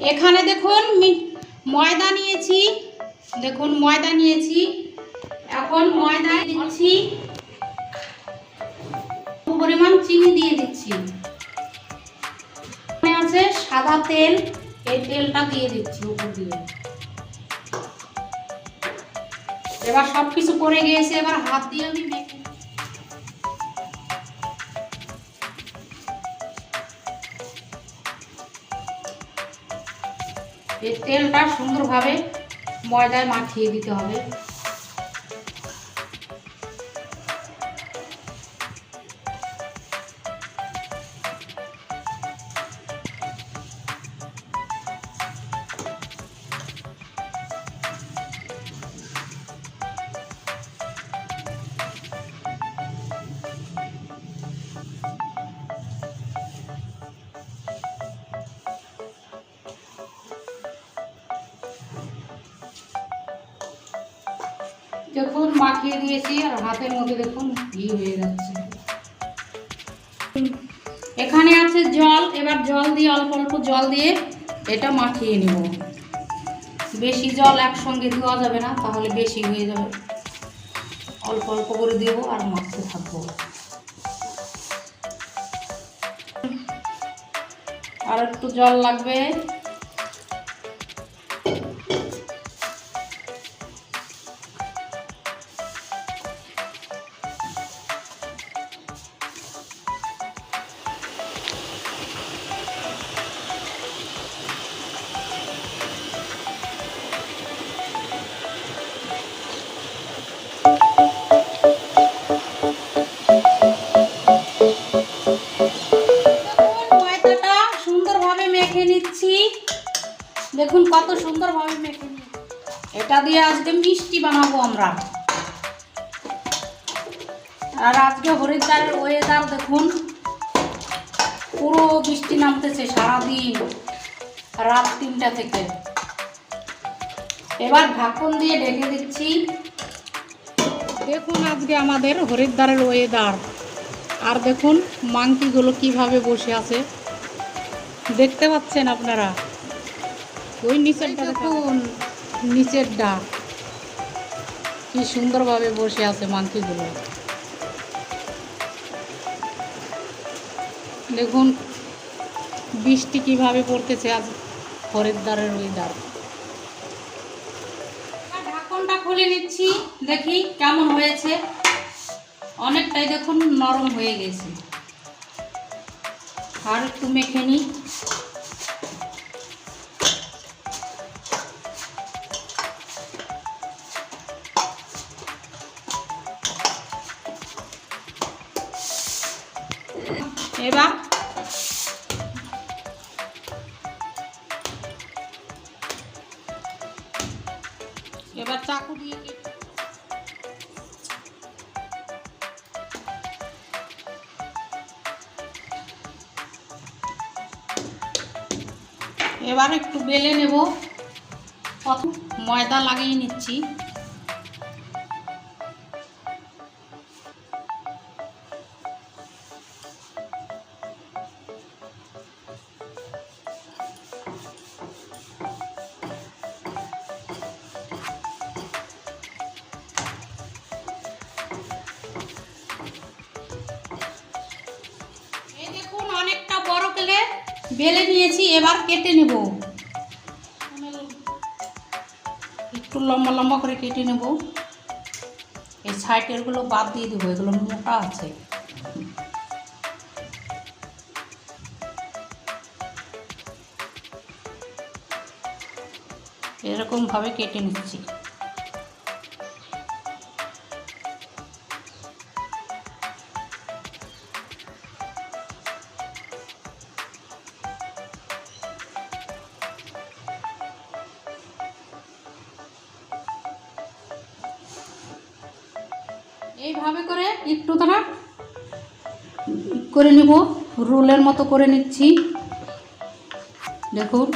এখানে দেখুন ময়দা নিয়েছি। দেখুন ময়দা নিয়েছি। এখন ময়দা দিচ্ছি। পরিমাণ চিনি দিয়ে দিচ্ছি। আছে সাদা তেল। এই তেলটা দিয়ে দিচ্ছি উপর দিয়ে। এবার সব কিছু পড়ে গিয়েছে। এবার হাত দিয়ে আমি এই তেলটা সুন্দরভাবে ময়দায় মাখিয়ে দিতে হবে। দেখুন, মাখিয়ে দিয়েছি আর হাতের মধ্যে দেখুন, ঘি হয়ে যাচ্ছে। এখানে আছে জল, এবার জল দিয়ে, অল্প অল্প জল দিয়ে এটা মাখিয়ে নেব। বেশি জল একসঙ্গে দেওয়া যাবে না, তাহলে বেশি হয়ে যাবে। অল্প অল্প করে দেবো আর মাখতে থাকব। আর একটু জল লাগবে। সুন্দরভাবে মেখে নিচ্ছি এটা দিয়ে আজকে মিষ্টি বানাবো আমরা। আর আজকে হরিদ্বারের ওয়েদার দেখুন, পুরো বৃষ্টি নামতেছে সারাদিন, রাত তিনটা থেকে। এবার ঢাকন দিয়ে ঢেকে দিচ্ছি। দেখুন আজকে আমাদের হরিদ্বারের ওয়েদার আর দেখুন মাংকিগুলো কীভাবে বসে আছে। দেখতে পাচ্ছেন আপনারা? ওই নিচেরটা দেখুন নিচেরটা কি সুন্দরভাবে বসে আছে মাংকিগুলো দেখুন বৃষ্টি কীভাবে পড়তেছে আজ ওই ওয়েদার ঢাকনটা খুলে নিচ্ছি দেখি কেমন হয়েছে। অনেকটাই দেখুন নরম হয়ে গেছে। আর একটু মেখে নিই। এবার একটু বেলে নেব। ময়দা লাগিয়ে নিচ্ছি। বেলে নিয়েছি, এবার কেটে নেব। একটু লম্বা লম্বা করে কেটে নেব। এই সাইডেরগুলো বাদ দিয়ে দেবো, এগুলো মোটা আছে। এরকমভাবে কেটে নিচ্ছি। করে নিব। রোলের মতো করে নিচ্ছি। দেখুন।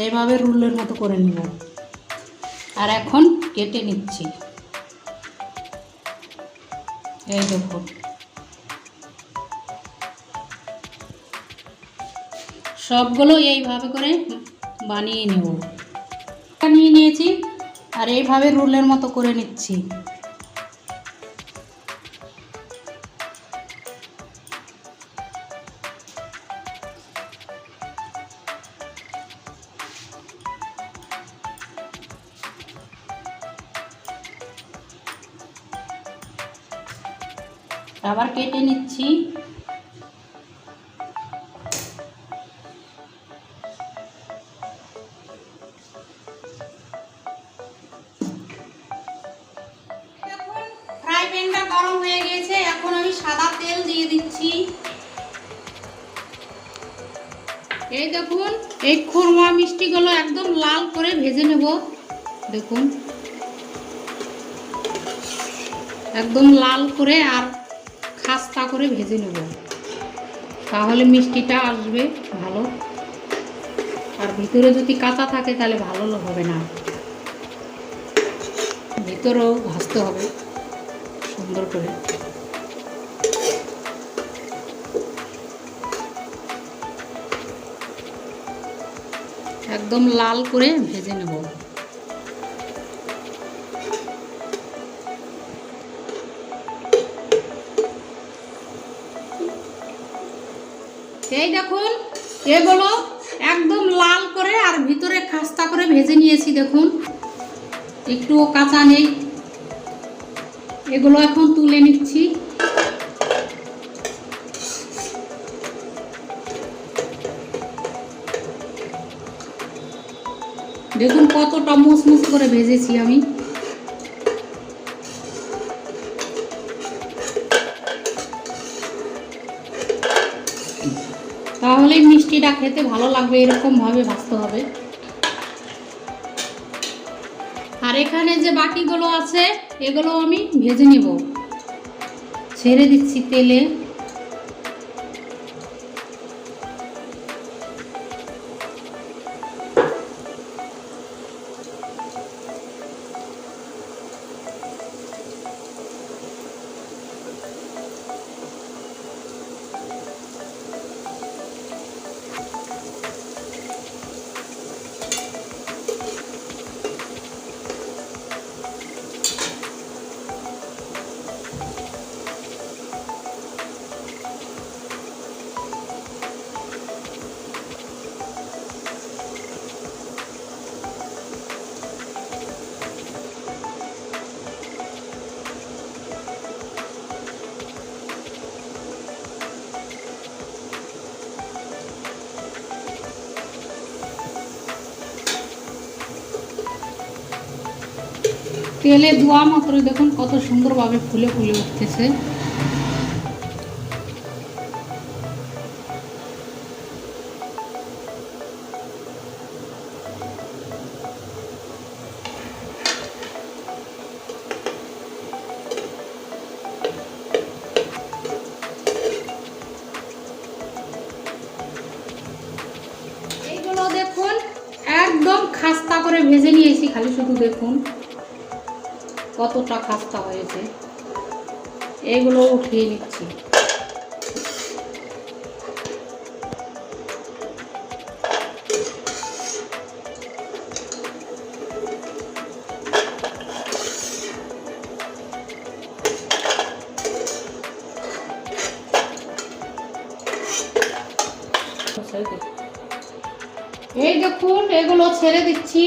এইভাবে রুলের মতো করে নিব। আর এখন কেটে নিচ্ছি। এই দেখুন। সবগুলো এইভাবে করে বানিয়ে নেব। নিয়ে নিয়েছি আর এইভাবে রোলের মতো করে নিচ্ছি। গরম হয়ে গেছে, এখন আমি সাদা তেল দিয়ে দিচ্ছি। এই দেখুন, এই খুরমা মিষ্টিগুলো একদম লাল করে ভেজে নেব। দেখুন। একদম লাল করে আর খাস্তা করে ভেজে নেব। তাহলে মিষ্টিটা আসবে ভালো। আর ভিতরে যদি কাঁচা থাকে তাহলে ভালো হবে না। ভিতরেও ভাজতে হবে। সুন্দর করে। একদম লাল করে ভেজে নেব। এই দেখুন, এগুলো একদম লাল করে আর ভিতরে খাস্তা করে ভেজে নিয়েছি দেখুন। একটুও কাঁচা নেই। এগুলো এখন তুলে নিচ্ছি। দেখুন কতটা মুসমুস করে ভেজেছি আমি। তাহলে মিষ্টিটা খেতে ভালো লাগবে এরকম ভাবে ভাজতে হবে। এখানে যে বাকিগুলো আছে এগুলো আমি ভেজে নিব। ছেড়ে দিচ্ছি তেলে। তেলে ধোয়া মাত্র দেখুন কত সুন্দরভাবে ফুলে ফুলে উঠতেছে। দেখুন একদম খাস্তা করে ভেজে নিয়েছি, খালি শুধু দেখুন। কতটা খাস্তা হয়েছে? এগুলো উঠিয়ে নিচ্ছি। এই দেখুন এগুলো ছেড়ে দিচ্ছি।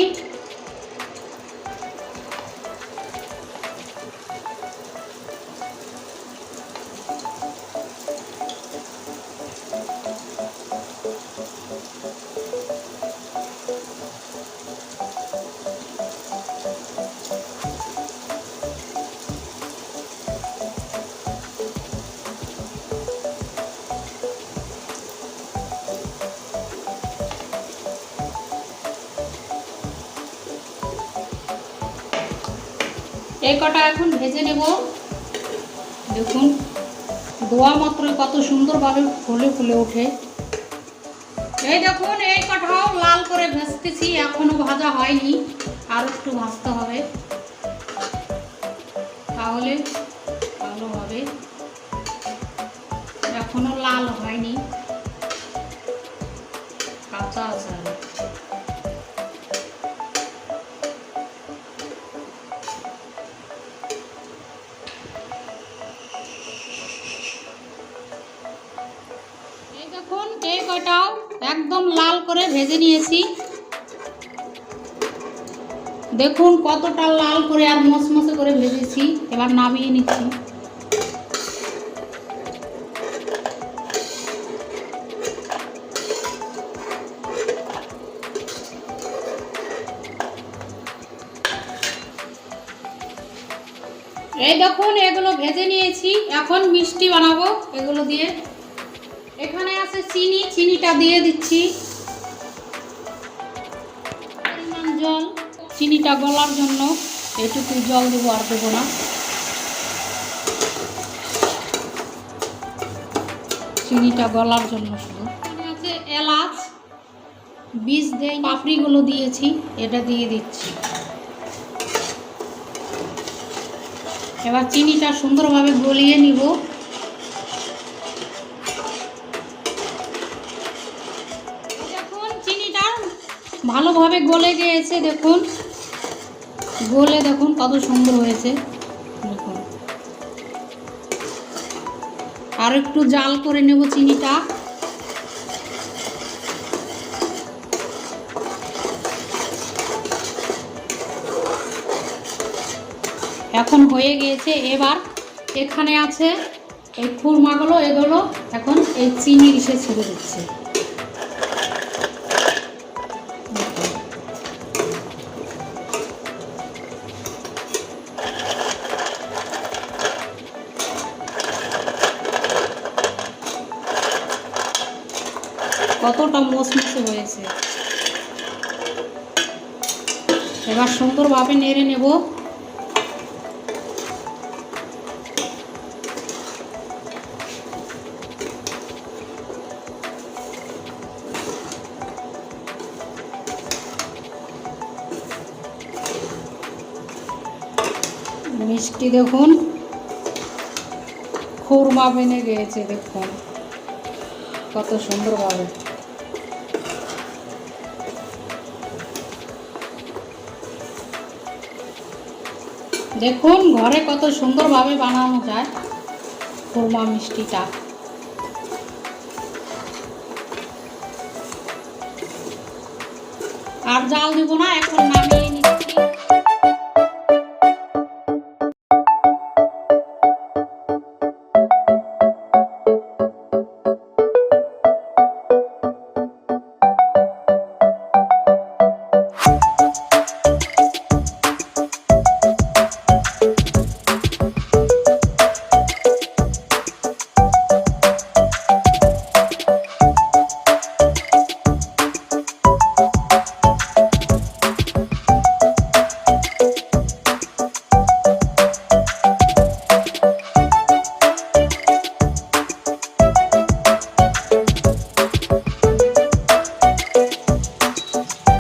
এই কটা এখন ভেজে নেব। দেখুন, ধোয়া মাত্র কত সুন্দরভাবে ফুলে ফুলে ওঠে। এই দেখুন, এই কটাও লাল করে ভেজতেছি, এখনও ভাজা হয়নি, আর একটু ভাজতে হবে। তাহলে ভালো হবে এখনও লাল হয়নি। কাঁচা আছে কয়টাও একদম লাল করে ভেজে নিয়েছি। দেখুন কতটা লাল করে আর মসমসে করে ভেজেছি। এবার নামিয়ে নিচ্ছি। এই দেখুন, এগুলো ভেজে নিয়েছি। এখন মিষ্টি বানাবো এগুলো দিয়ে। এখানে আছে চিনি, চিনিটা দিয়ে দিচ্ছি। পরিমাণ জল, চিনিটা গলার জন্য। এটুকু জল দেবো আর দেবো না। চিনিটা গলার জন্য শুধু। আছে এলাচ, বীজ দেই পাপড়িগুলো দিয়েছি, এটা দিয়ে দিচ্ছি। এবার চিনিটা সুন্দরভাবে গলিয়ে নিব। ভালোভাবে গলে গিয়েছে, দেখুন। গলে দেখুন কত সুন্দর হয়েছে। দেখুন। আর একটু জাল করে নেব চিনিটা। এখন হয়ে গিয়েছে, এবার এখানে আছে এই খুরমাগুলো, এগুলো এখন এই চিনির ইসে ছেড়ে দিচ্ছে। কতটা মসমসে হয়েছে। এবার সুন্দরভাবে নেড়ে নেব। মিষ্টি দেখুন, খুরমা বেনে গিয়েছে দেখুন, কত সুন্দরভাবে। দেখুন ঘরে কত সুন্দরভাবে বানানো যায় খুরমা মিষ্টিটা। আর জাল দিব না এখন নামিয়ে